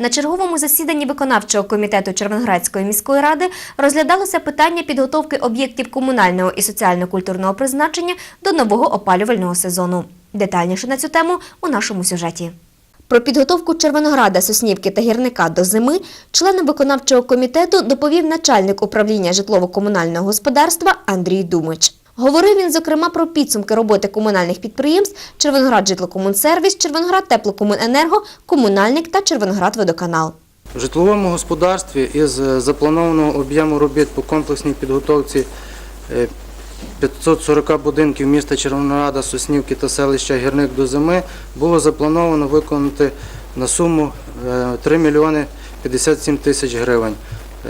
На черговому засіданні виконавчого комітету Червоноградської міської ради розглядалося питання підготовки об'єктів комунального і соціально-культурного призначення до нового опалювального сезону. Детальніше на цю тему у нашому сюжеті. Про підготовку Червонограда, Соснівки та Гірника до зими членам виконавчого комітету доповів начальник управління житлово-комунального господарства Андрій Думич. Говорив він, зокрема, про підсумки роботи комунальних підприємств Червоноград житлокомунсервіс, Червоноград теплокомуненерго, комунальник та Червоноград водоканал. В житловому господарстві із е, запланованого об'єму робіт по комплексній підготовці е, 540 будинків міста Червонограда, Соснівки та селища Гірник до зими було заплановано виконати на суму е, 3 мільйони 57 тисяч гривень.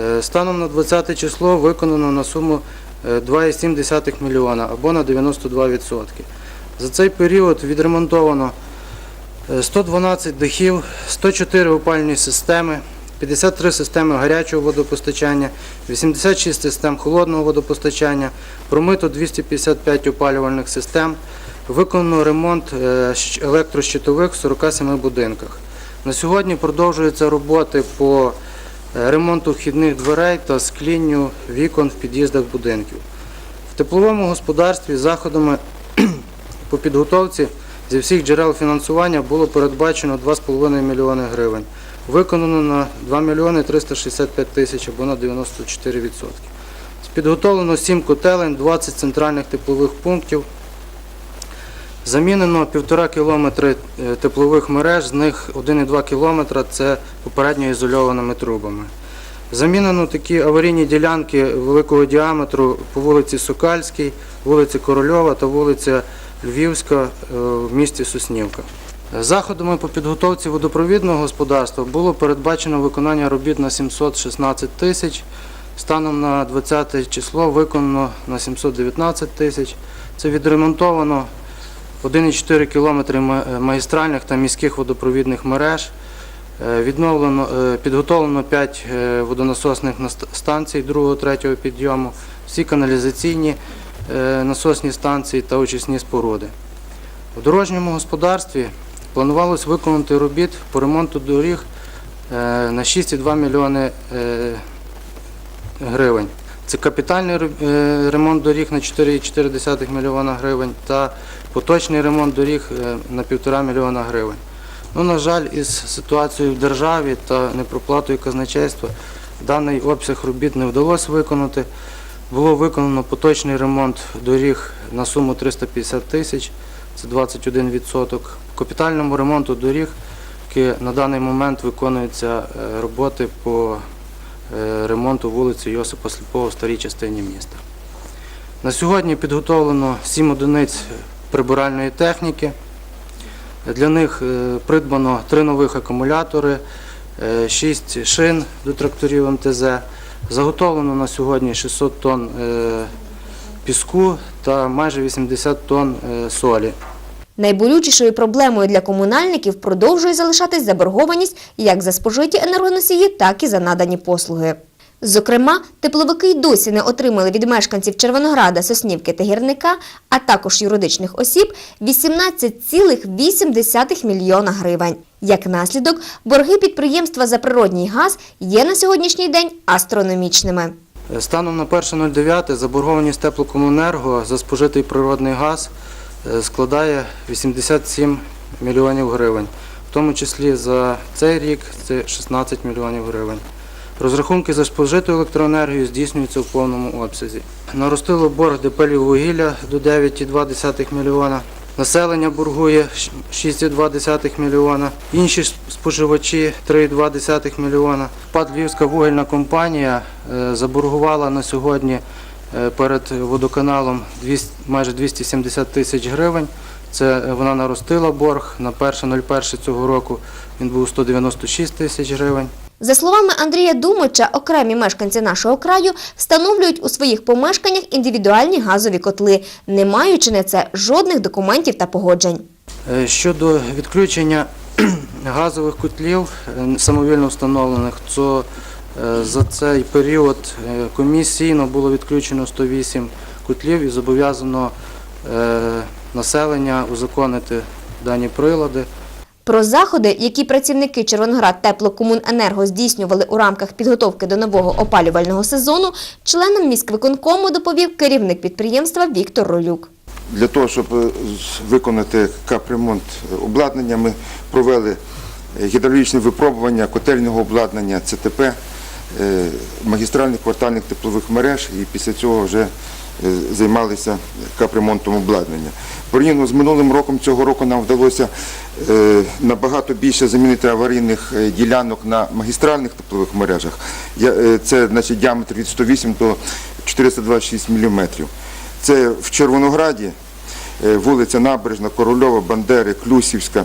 Е, Станом на 20 число виконано на суму е, 2,7 мільйона або на 92%. За цей період відремонтовано Е, 112 дахів, 104 опальні системи, 53 системи гарячого водопостачання, 86 систем холодного водопостачання, промито 255 опалювальних систем, виконано ремонт е, електрощитових в 47 будинках. На сьогодні продовжуються роботи по е, ремонту вхідних дверей та склінню вікон в під'їздах будинків. В тепловому господарстві заходами по підготовці зі всіх джерел фінансування було передбачено 2,5 мільйони гривень. Виконано на 2 мільйони 365 тисяч або на 94%. Підготовлено 7 котелень, 20 центральних теплових пунктів. Замінено 1,5 кілометри е, теплових мереж, з них 1,2 кілометра це попередньо ізольованими трубами. Замінено такі аварійні ділянки великого діаметру по вулиці Сокальській, вулиці Корольова та вулиця Львівська е, в місті Соснівка. Заходами по підготовці водопровідного господарства було передбачено виконання робіт на 716 тисяч. Станом на 20 число виконано на 719 тисяч. Це відремонтовано 1,4 кілометри е, магістральних та міських водопровідних мереж. Е, Відновлено, е, підготовлено 5 водонасосних станцій 2-3 підйому, всі каналізаційні насосні станції та очисні споруди. У дорожньому господарстві планувалось виконати робіт по ремонту доріг на 6,2 мільйони е, гривень. Це капітальний е, ремонт доріг на 4,4 мільйона гривень та поточний ремонт доріг е, на 1,5 мільйона гривень. Ну, на жаль, із ситуацією в державі та непроплатою казначейства даний обсяг робіт не вдалося виконати. Було виконано поточний ремонт доріг на суму 350 тисяч, це 21%. По капітальному ремонту доріг на даний момент виконуються е, роботи по ремонту вулиці Йосипа Сліпого в старій частині міста. На сьогодні підготовлено 7 одиниць прибиральної техніки. Для них е, придбано 3 нових акумулятори, 6 шин до тракторів МТЗ. Заготовлено на сьогодні 600 тонн е, піску та майже 80 тонн е, солі. Найболючішою проблемою для комунальників продовжує залишатись заборгованість як за спожиті енергоносії, так і за надані послуги. Зокрема, тепловики й досі не отримали від мешканців Червонограда, Соснівки та Гірника, а також юридичних осіб 18,8 мільйона гривень. Як наслідок, борги підприємства за природній газ є на сьогоднішній день астрономічними. Станом на 1.09 заборгованість теплокомуненерго за спожитий природний газ е, складає 87 мільйонів гривень, в тому числі за цей рік це 16 мільйонів гривень. Розрахунки за спожиту електроенергію здійснюються в повному обсязі. Наростило борг ДП «Львіввугілля» до 9,2 мільйона. Населення боргує 6,2 мільйона. Інші споживачі 3,2 мільйона. ПАД Львівська вугільна компанія е, заборгувала на сьогодні е, перед водоканалом 200 майже 270 тисяч гривень. Це е, вона наростила борг на 1.01 цього року. Він був 196 тисяч гривень. За словами Андрія Думича, окремі мешканці нашого краю встановлюють у своїх помешканнях індивідуальні газові котли, не маючи на це жодних документів та погоджень. Е, Щодо відключення газових котлів е, самовільно встановлених, то е, за цей період е, комісійно було відключено 108 котлів і зобов'язано е, населення узаконити дані прилади. Про заходи, які працівники Червоноград Теплокомуненерго здійснювали у рамках підготовки до нового опалювального сезону, членам міськвиконкому доповів керівник підприємства Віктор Ролюк. Для того, щоб е, виконати капремонт обладнання, ми провели е, гідравлічне випробування котельного обладнання ЦТП, е, магістральних квартальних теплових мереж і після цього вже е, займалися капремонтом обладнання. Порівняно з минулим роком цього року нам вдалося е, набагато більше замінити аварійних е, ділянок на магістральних теплових мережах. Е, Це значить, діаметр від 108 до 426 мм. Це в Червонограді, е, вулиця Набережна, Корольова, Бандери, Клюсівська,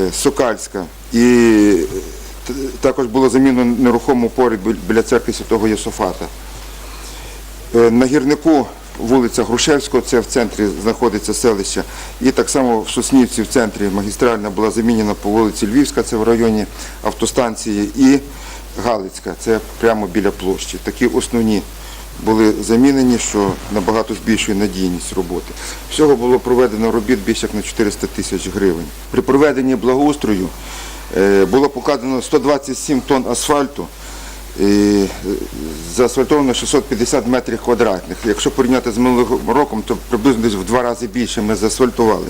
е, Сокальська. І е, також було замінено нерухому поряд біля церкви Святого Єсофата. Е, На гірнику вулиця Грушевського, це в центрі знаходиться селище. І так само в Соснівці в центрі магістральна була замінена по вулиці Львівська, це в районі автостанції, і Галицька, це прямо біля площі. Такі основні були замінені, що набагато збільшує надійність роботи. Всього було проведено робіт більше як на 400 тисяч гривень. При проведенні благоустрою було покладено 127 тонн асфальту. Е, заасфальтовано 650 метрів квадратних. Якщо порівняти з минулим роком, то приблизно десь в два рази більше ми заасфальтували.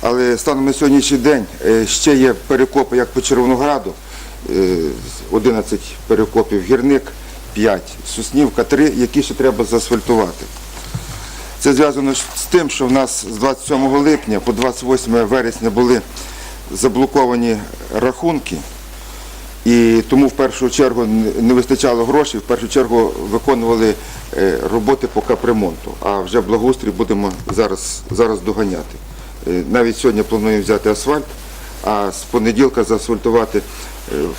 Але станом на сьогоднішній день е, ще є перекопи, як по Червонограду, е, 11 перекопів, гірник 5, Соснівка 3, які ще треба заасфальтувати. Це зв'язано з тим, що в нас з 27 липня по 28 вересня були заблоковані рахунки. І тому в першу чергу не вистачало грошей, в першу чергу виконували е, роботи по капремонту. А вже благоустрій будемо зараз, зараз доганяти. Е, Навіть сьогодні плануємо взяти асфальт, а з понеділка заасфальтувати е,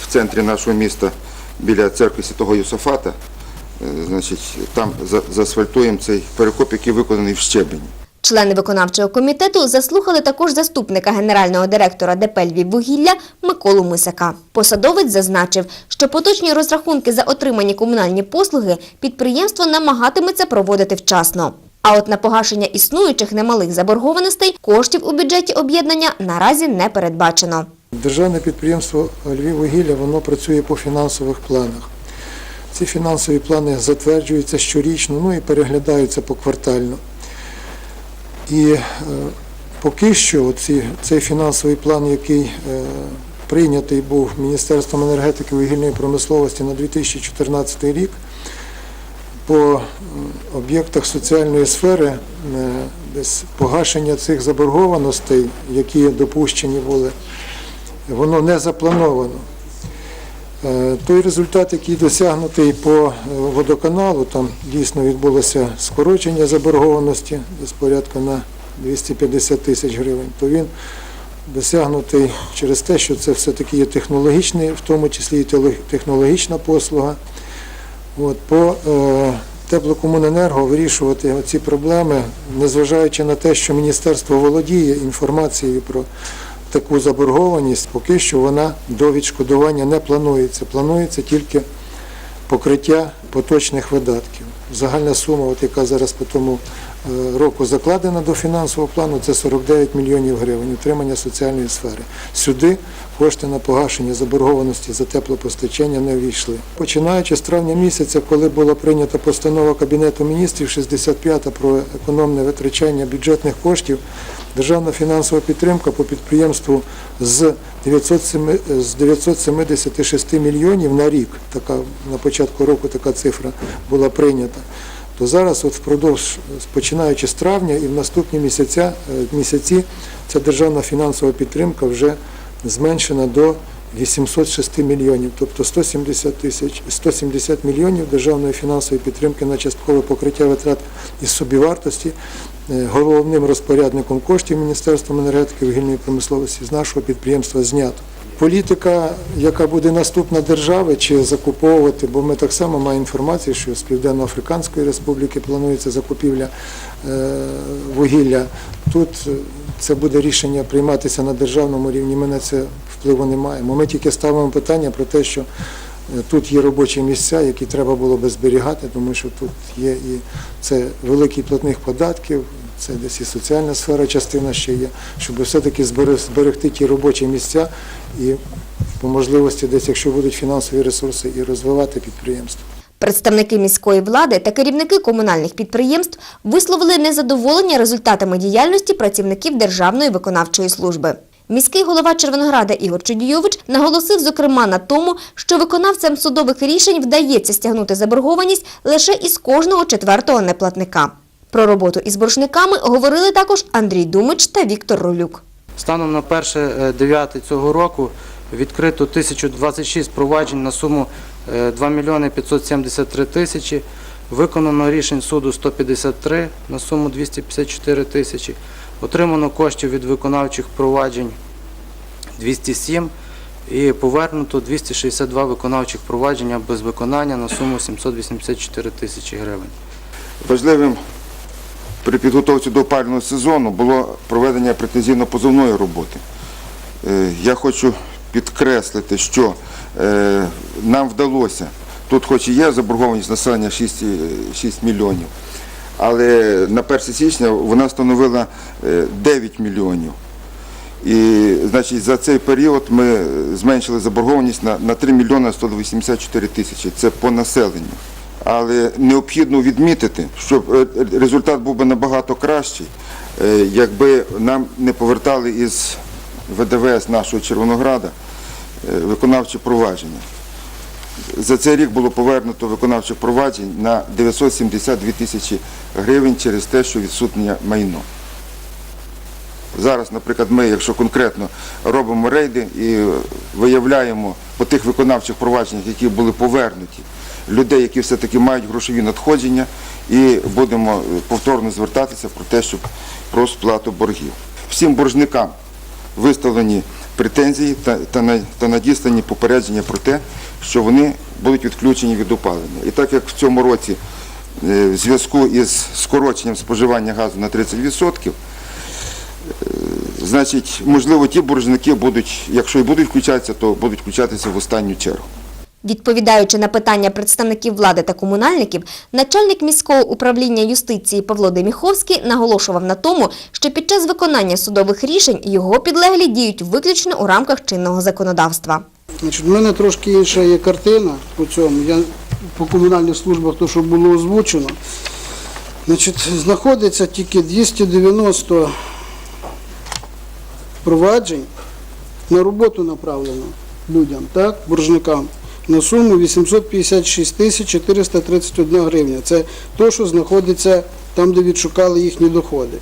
в центрі нашого міста біля церкви Святого Йосафата. Е, Значить, там заасфальтуємо цей перекоп, який виконаний в щебені. Члени виконавчого комітету заслухали також заступника генерального директора ДП «Львіввугілля» Миколу Мисака. Посадовець зазначив, що поточні розрахунки за отримані комунальні послуги підприємство намагатиметься проводити вчасно. А от на погашення існуючих немалих заборгованостей коштів у бюджеті об'єднання наразі не передбачено. Державне підприємство Львіввугілля воно працює по фінансових планах. Ці фінансові плани затверджуються щорічно, ну і переглядаються поквартально. І е, поки що оці, цей фінансовий план, який е, прийнятий був Міністерством енергетики вугільної промисловості на 2014 рік, по об'єктах соціальної сфери десь погашення цих заборгованостей, які допущені були, воно не заплановано. Е, Той результат, який досягнутий по е, водоканалу, там дійсно відбулося скорочення заборгованості десь порядка на 250 тисяч гривень, то він досягнутий через те, що це все-таки є технологічний, в тому числі і технологічна послуга. От, по е, теплокомуненерго вирішувати ці проблеми, незважаючи на те, що міністерство володіє інформацією про таку заборгованість, поки що вона до відшкодування не планується. Планується тільки покриття поточних видатків. Загальна сума, от яка зараз по тому року закладена до фінансового плану, це 49 мільйонів гривень утримання соціальної сфери. Сюди кошти на погашення заборгованості за теплопостачання не ввійшли. Починаючи з травня місяця, коли була прийнята постанова Кабінету міністрів 65 про економне витрачання бюджетних коштів, державна фінансова підтримка по підприємству з 907 з 976 мільйонів на рік, така на початку року така цифра була прийнята. То зараз, от впродовж, починаючи з травня і в наступні місяця, е, місяці, ця державна фінансова підтримка вже зменшена до 806 мільйонів, тобто 170 тисяч, 170 мільйонів державної фінансової підтримки на часткове покриття витрат із собівартості головним розпорядником коштів Міністерством енергетики вугільної промисловості з нашого підприємства знято. Політика, яка буде наступна держави, чи закуповувати, бо ми так само маємо інформацію, що з Південно-Африканської Республіки планується закупівля е, вугілля. Тут е, це буде рішення прийматися на державному рівні. Ми на це впливу не маємо. Ми тільки ставимо питання про те, що е, тут є робочі місця, які треба було би зберігати, тому що тут є і це великий платник податків, це десь і соціальна сфера частина ще є, щоб все-таки зберегти ті робочі місця і по можливості десь, якщо будуть фінансові ресурси, і розвивати підприємство. Представники міської влади та керівники комунальних підприємств висловили незадоволення результатами діяльності працівників Державної виконавчої служби. Міський голова Червонограда Ігор Чудійович наголосив, зокрема, на тому, що виконавцям судових рішень вдається стягнути заборгованість лише із кожного четвертого неплатника. Про роботу із боржниками говорили також Андрій Думич та Віктор Ролюк. Станом на 1.9 цього року відкрито 1026 проваджень на суму е, 2 мільйони 573 тисячі. Виконано рішень суду 153 на суму 254 тисячі. Отримано коштів від виконавчих проваджень 207 і повернуто 262 виконавчих провадження без виконання на суму 784 тисячі гривень. Важливим при підготовці до опалювального сезону було проведення претензійно-позовної роботи. Е, Я хочу підкреслити, що е, нам вдалося, тут хоч і є заборгованість населення 6, е, 6 мільйонів, але на 1 січня вона становила е, 9 мільйонів. І значить, за цей період ми е, зменшили заборгованість на, на 3 мільйони 184 тисячі. Це по населенню. Але необхідно відмітити, щоб е, результат був би набагато кращий, е, якби нам не повертали із ВДВС нашого Червонограда е, виконавче провадження. За цей рік було повернуто виконавчих проваджень на 972 тисячі гривень через те, що відсутнє майно. Зараз, наприклад, ми, якщо конкретно робимо рейди і виявляємо по тих виконавчих провадженнях, які були повернуті, людей, які все-таки мають грошові надходження, і будемо повторно звертатися про те, щоб про сплату боргів. Всім боржникам виставлені претензії та, та, надіслані попередження про те, що вони будуть відключені від опалення. І так як в цьому році е, в зв'язку із скороченням споживання газу на 30%, Значить, можливо, ті боржники будуть, якщо і будуть включатися, то будуть включатися в останню чергу. Відповідаючи на питання представників влади та комунальників, начальник міського управління юстиції Павло Деміховський наголошував на тому, що під час виконання судових рішень його підлеглі діють виключно у рамках чинного законодавства. В мене трошки інша є картина по цьому. Я по комунальних службах, то, що було озвучено. Значить, знаходиться тільки 290 проваджень на роботу направлено людям, так, боржникам, на суму 856 тисяч 431 гривня. Це то, що знаходиться там, де відшукали їхні доходи.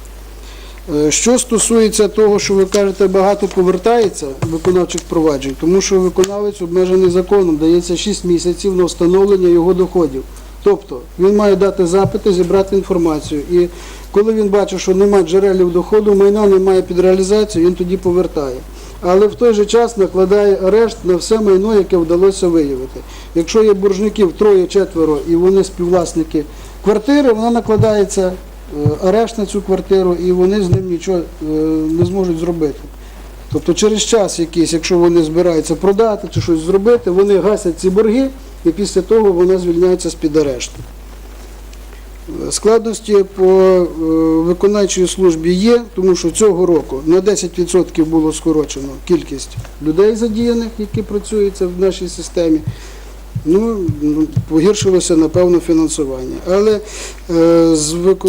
Е, Що стосується того, що ви кажете, багато повертається виконавчих проваджень, тому що виконавець обмежений законом, дається 6 місяців на встановлення його доходів. Тобто він має дати запити, зібрати інформацію. І коли він бачить, що немає джерелів доходу, майна немає під реалізацію, він тоді повертає. Але в той же час накладає арешт на все майно, яке вдалося виявити. Якщо є боржників троє-четверо і вони співвласники квартири, вона накладається е, арешт на цю квартиру, і вони з ним нічого е, не зможуть зробити. Тобто через час якийсь, якщо вони збираються продати чи щось зробити, вони гасять ці борги і після того вона звільняється з-під арешту. Складності по е, виконавчій службі є, тому що цього року на 10% було скорочено кількість людей задіяних, які працюються в нашій системі. Ну, ну, погіршилося, напевно, фінансування. Але е,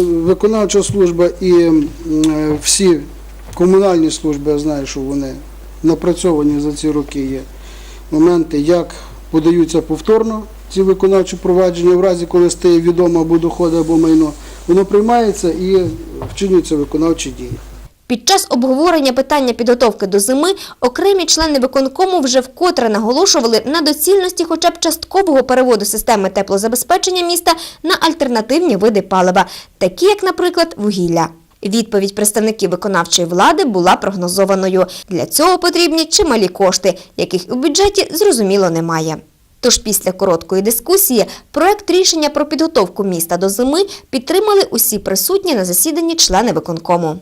виконавча служба і е, всі комунальні служби, я знаю, що вони напрацьовані за ці роки є моменти, як подаються повторно ці виконавчі провадження, в разі, коли стає відомо або доходи, або майно, воно приймається і вчинюються виконавчі дії. Під час обговорення питання підготовки до зими окремі члени виконкому вже вкотре наголошували на доцільності хоча б часткового переводу системи теплозабезпечення міста на альтернативні види палива, такі як, наприклад, вугілля. Відповідь представників виконавчої влади була прогнозованою. Для цього потрібні чималі кошти, яких у бюджеті зрозуміло немає. Тож після короткої дискусії проект рішення про підготовку міста до зими підтримали усі присутні на засіданні члени виконкому.